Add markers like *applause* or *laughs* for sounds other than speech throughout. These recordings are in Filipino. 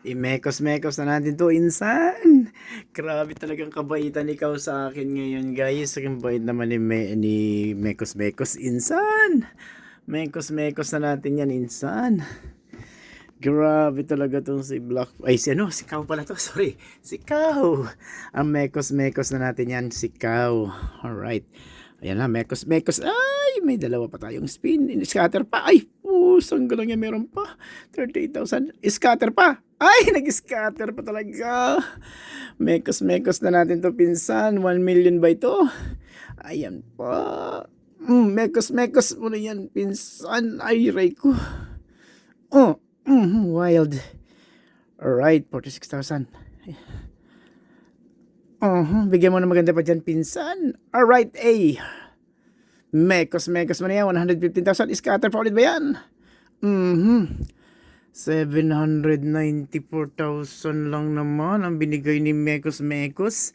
Imekos-mekos na natin to, insan. Grabe talagang kabaitan ikaw sa akin ngayon, guys. Ang bait naman ni, Me, ni Mekos-mekos, insan. Mekos-mekos na natin yan, insan. Grabe talaga tong si Black... Ay, si ano? Si Kao pala to. Sorry. Si Kao. Ang mekos-mekos na natin yan. Si Kao. Alright. Ayan na, mekos-mekos. Ay, may dalawa pa tayong spin. Scatter pa. Ay, pusang galang yan. Meron pa. 38,000. Scatter pa. Ay, *laughs* nag-scatter pa talaga. Mekos-mekos na natin to, pinsan. 1 million ba ito? Ayan pa. Mm, mekos-mekos mo na yan, pinsan. Ay, ray ko. Oh, mm, wild. Alright, 46,000. Uh, bigyan mo na maganda pa dyan, pinsan. Alright, A. Mekos, mekos mo na yan. 115,000. Scatter pa ulit ba yan? Mhm. 794,000 lang naman ang binigay ni Mekos Mekos.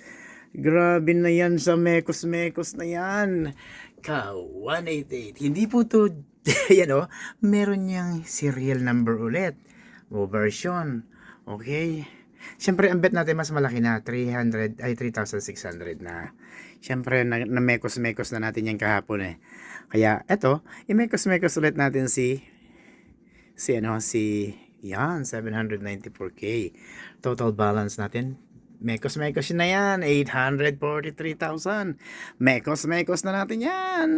Grabe na yan sa Mekos Mekos na yan. Ka 188. Hindi po to, *laughs* yan o, meron niyang serial number ulit. O version. Okay. Siyempre, ang bet natin mas malaki na. 300, ay 3,600 na. Siyempre, na, na mekos-mekos na natin yan kahapon eh. Kaya, eto, i-mekos-mekos ulit natin si si ano si yan 794k total balance natin mekos mekos na yan 843,000 mekos mekos na natin yan